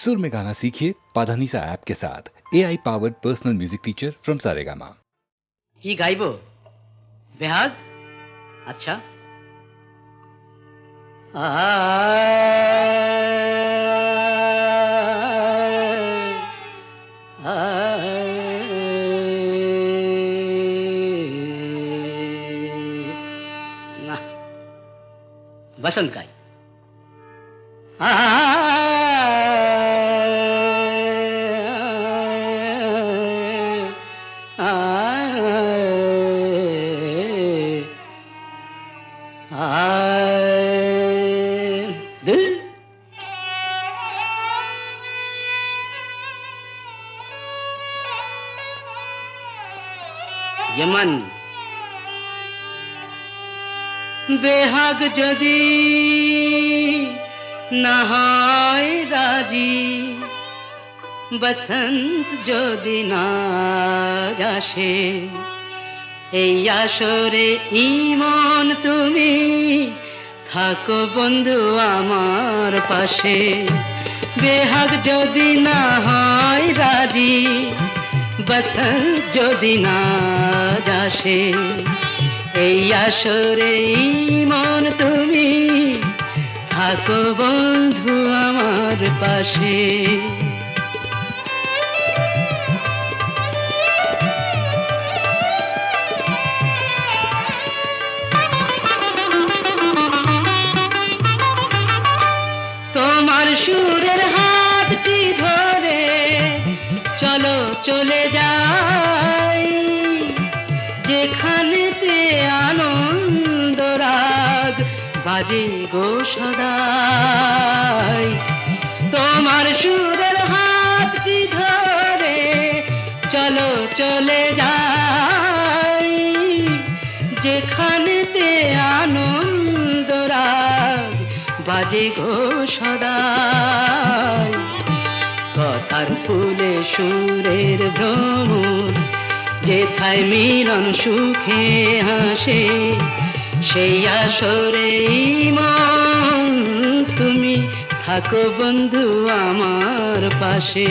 सुर में गाना सीखिए पाधानीसा ऐप के साथ A I powered personal music teacher from Saregama ही गाइबो बेहाग अच्छा बसंत गाई आ, यमन बेहाग जदी नहाय राज़ी बसंत जो दिन जा এই আসরে ইমন তুমি। থাকো বন্ধু আমার পাশে। বেহাগ যদি না হয় রাজি বসন্ত যদি না আসে এই আসরে মন তুমি। থাকো বন্ধু আমার পাশে। সুরের হাতটি ধরে চলো চলে যাই। যেখানেতে আনন্দ রাগ বাজে গো সদাই। তোমার সুরের হাতটি ধরে চলো চলে যাই। যেখানেতে আনন্দ রাগ বাজে গো সদাই। কথার ফুলে সুরের ভ্রমণ যেথায় মিলন সুখে হাসে, সেই আসরে তুমি থাকো বন্ধু আমার পাশে।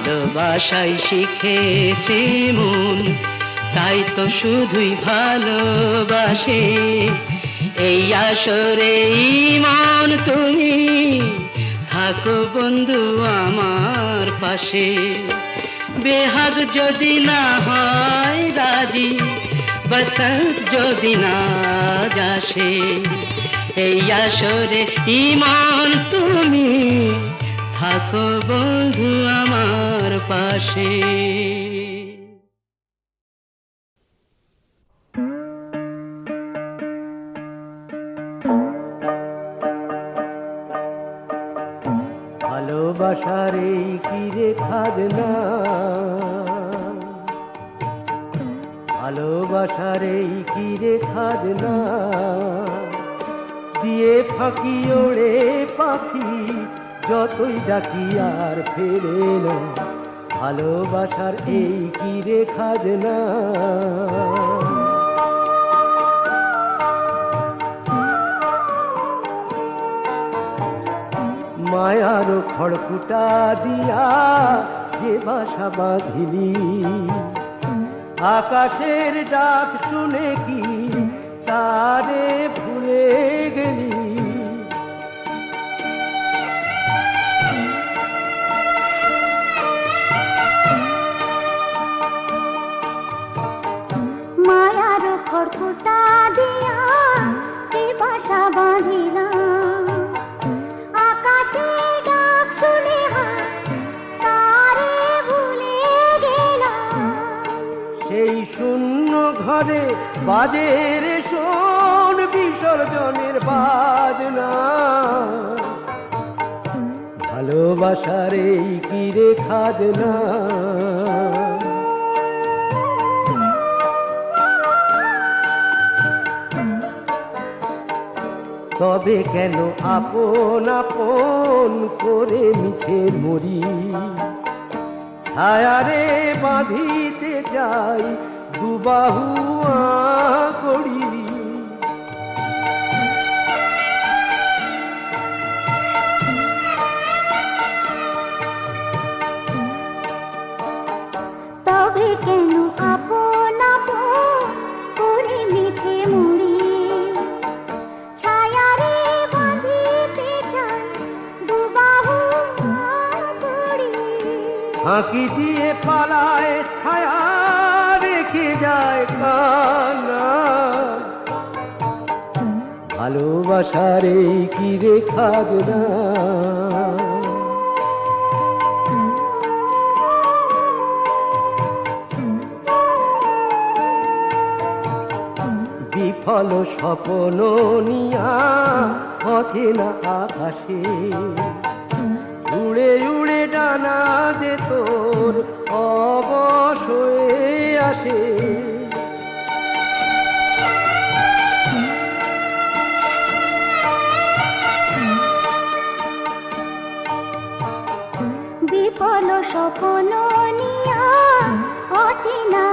ভালোবাসাই শিখেছে মন, তাই তো শুধুই ভালোবাসে। এই আসরে মন তুমি, থাকো বন্ধু আমার পাশে। বেহাগ যদি না হয় রাজি, বসন্ত যদি না যাসে। এই আসরে ইমান পাশে খড়কুটা দিয়া যে বাসা বাঁধিলি। আকাশের ডাক শুনে কি তারে ভুলে গেলি? মায়ার খড়কুটা দিয়া যে বাঁধিলাম শূন্য ঘরে বাজের শোন বিসর্জনের বাজনা। ভালোবাসার এই কিরে খাজনা। তবে কেন আপন আপন করে মিছে মরি? ছায়ারে বাঁধিতে চাই দুবাহু বিফল স্বপ্ন নিয়া অচেনা আকাশে। উড়ে উড়ে ডানা যে তোর অবশয়ে আসে। বিফল স্বপ্ন নিয়া অচেনা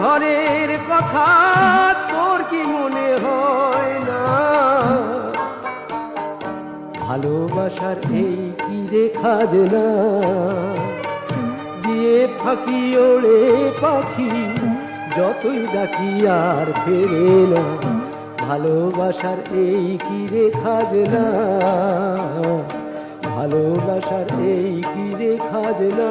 ঘরের কথা তোর কি মনে হয় না ভালোবাসার এই কি রেখা যে না দিয়ে ফাঁকি ওড়ে পাখি, যতই ডাকি আর ফেরে না। ভালোবাসার এই কি রেখা যে না ভালোবাসার এই কি রেখা যে না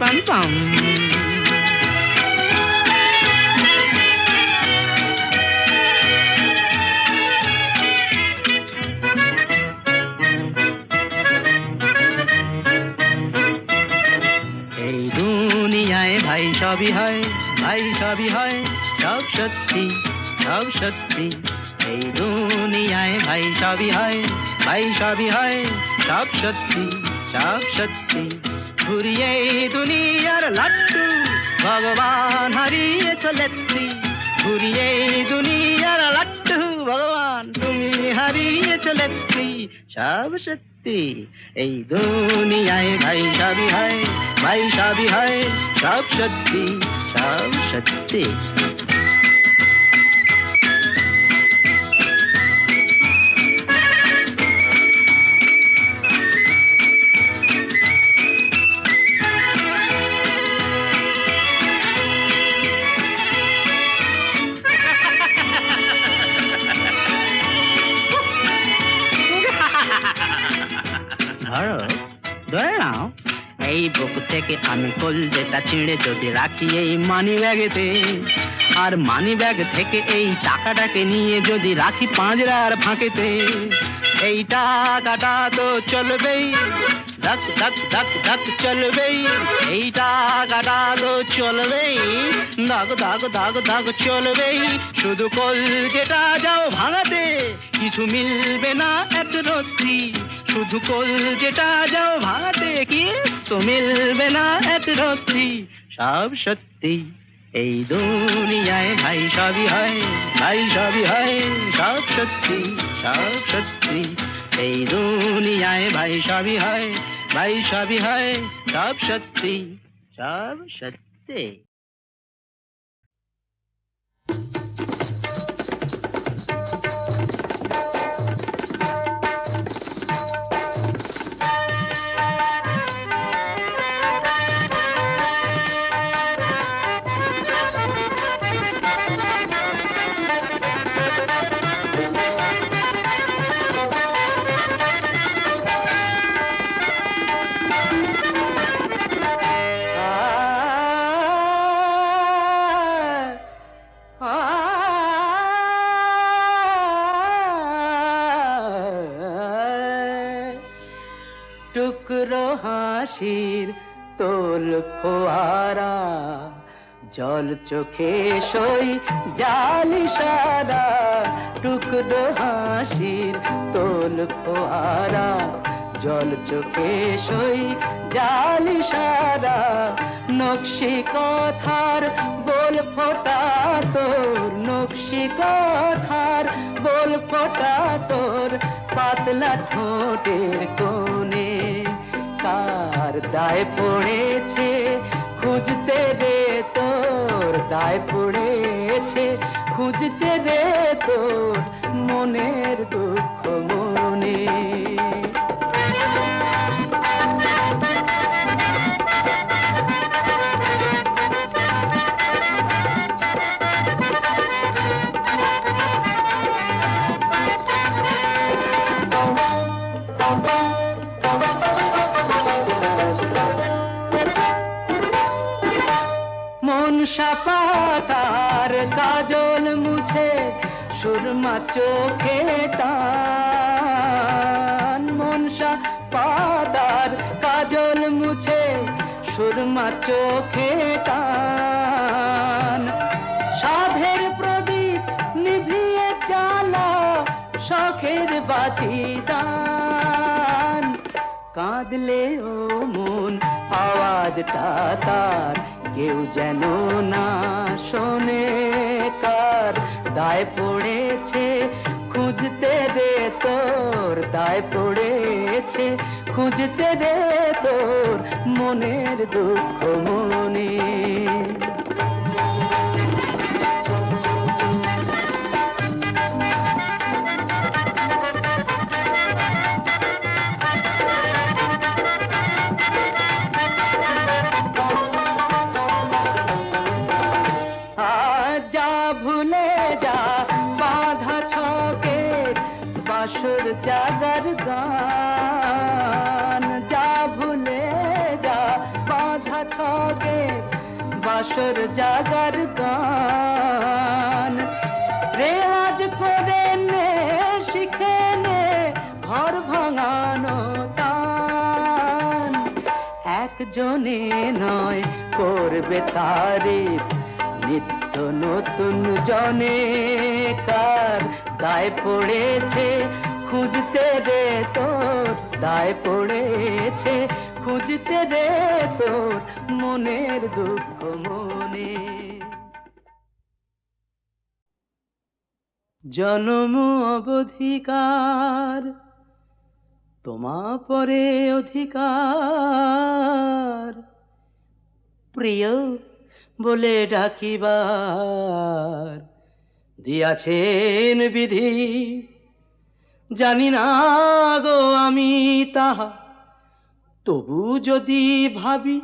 হারাই এই দুনিয়ায় ভাই সবই হয় ভাই সবই হয় সব সত্যি সব সত্যি এই দুনিয়ায় ভাই সবই হয় ভাই সবই হয় সব সত্যি সব সত্যি ঘুরিয়ে দুনিয়ার লাট্টু ভগবান হারিয়ে চলেছি। ঘুরিয়ে দুনিয়ার লাট্টু ভগবান তুমি হারিয়ে চলেছি। সব সত্যি, এই দুনিয়ায় ভাই সবই হয় ভাই সবই হয়, সব সত্যি সব সত্যি। আমি কলজেটা ছিঁড়ে যদি রাখি এই মানি ব্যাগেতে আর মানি ব্যাগ থেকে এই টাকাটাকে নিয়ে যদি রাখি পাঁজরার ফাঁকেতে। এই টাকাটা তো চলবেই, ধক ধক ধক ধক চলবেই। এই টাকাটা তো চলবেই দাগ দাগ দাগ দাগ চলবেই। শুধু কল যেটা যাও ভাঙাতে, কিছু মিলবে না এত রত্তি। শুধু কল যেটা যাও ভাঙাতে, কি তো মিলবে না এক রত্তি সব সত্যি। এই দুনিয়ায় ভাই সবই হয়, ভাই সবই হয়, সব সত্যি সব সত্যি। এই দুনিয়ায় ভাই সবই হয়, ভাই সবই হয়, সব সত্যি সব সত্যি। জল চোখে সই জালি সারা টুকরো হাসির তোল ফোয়ারা। জল চোখে সই জালি সারা নকশি কথার বল ফোটা তোর, নকশি কথার বল ফোটা তোর, পাতলা ঠোঁটের কোণে কার দায় পড়েছে খুঁজতে দে তোর দায় পড়েছে খুঁজতে তোর মনের দুঃখ মনে। সুরমা চোখে টান, মনসা পাতার কাজল মুছে, সুরমা চোখে টান। সাধের প্রদীপ নিভিয়ে জ্বালা শখের বাতি দান। কাঁদলে ও মন আওয়াজটা তার, কেউ যেন না শোনে। দায় পড়েছে খুঁজতে রে তোর দায় পড়েছে খুঁজতে রে তোর মনের দুঃখ মনে। জাগার গান। রেওয়াজ করে নে, শিখে নে, ঘর ভাঙানো তান একজনে নয় করবে তারিফ, নিত্য নতুন জনে কার দায় পড়েছে, খুঁজতে রে তোর, দায় পড়েছে খুঁজতে রে তোর মনের দুঃখ মনে। জনম অবধিকার, তোমা পরে অধিকার। প্রিয় বলে ডাকিবার, দিয়াছেন বিধি। জানি না গো আমি তাহা তবু যদি ভাবি,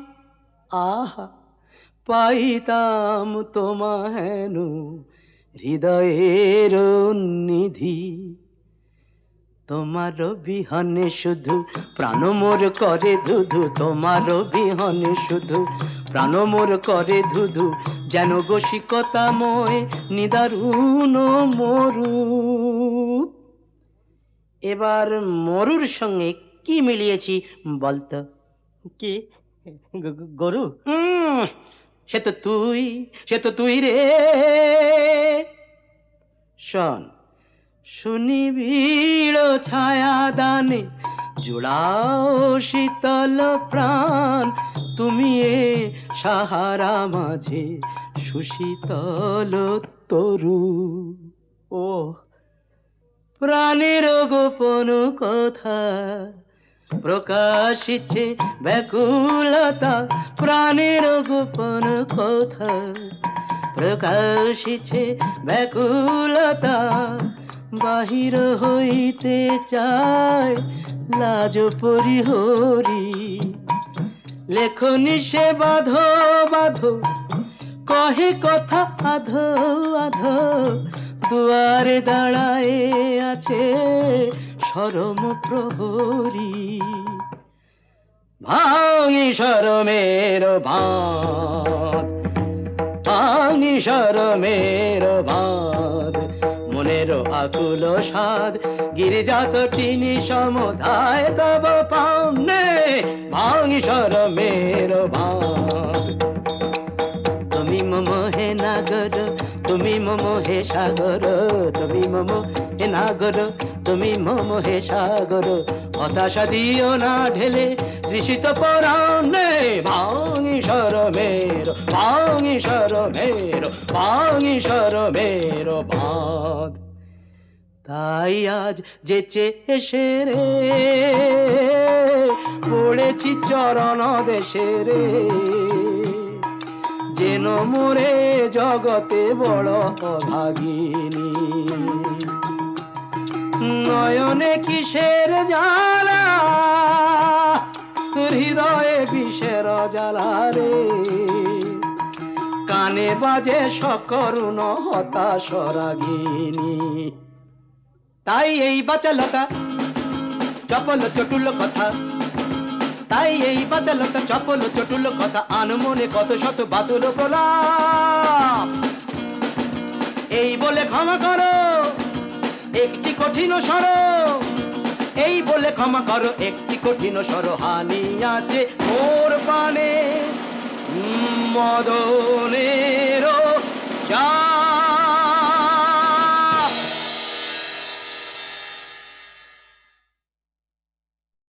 আহা, পাইতাম তোমা হেন হৃদয়ের নিধি তোমার বিহনে শুধু প্রাণ মোর করে ধুধু, তোমার বিহনে শুধু প্রাণ মোর করে ধুধু, যেন গোশিকতাময় নিদারুণ মরু। এবার মরুর সঙ্গে কি মিলিয়েছি বলতো? কি? গরু? সে তো তুই সে তো তুই রে। শোন সুনিবিড় ছায়া দানে জুড়াও শীতল প্রাণ। তুমি এ সাহারা মাঝে সুশীতল তরু। ও প্রাণের গোপন কথা প্রকাশিছে ব্যাকুলতা, প্রাণের গোপন কথা। প্রকাশিছে ব্যাকুলতা, বাহির হইতে চায় লাজ পরিহরি। লেখনি সে বাধো বাধো, কহে কথা আধো আধো, দুয়ারে দাঁড়ায় আছে সরম প্রহরী। ভাঙি সরমের ভাঁত ভাঙি সরমের ভাঁত মনের আকুল সাদ গিরিজাত টিনি সমুদায় তব পাওনে। ভাঙি সরমের ভাঁত তুমি মম হে নাগর তুমি মম হে সাগর, তুমি মম হে নাগর, তুমি মম হে সাগর। হতাশা দিও না ঢেলে তৃষিত পরাণে ভাঙি সরমের ভাঙি সরমের ভাঙি সরমের বাঁধ। তাই আজ যেচে এসে রে, পড়েছি চরণ দেশে রে। যেন মোরে জগতে বড় ভাগিনী। নয়নে কিসের জ্বালা, হৃদয়ে বিষের জ্বালা রে। কানে বাজে সকরুণ হতাশ রাগিনী। তাই এই বাচালতা, চপল চটুল কথা তাই এই বাচালতা চপল চটুল কথা আনমনে কত শত বাতুল প্রলাপ এই বলে ক্ষমা করো একটি কঠিন সর এই বলে ক্ষমা করো একটি কঠিন সরহানি আছে মোর পানে উম, মদনে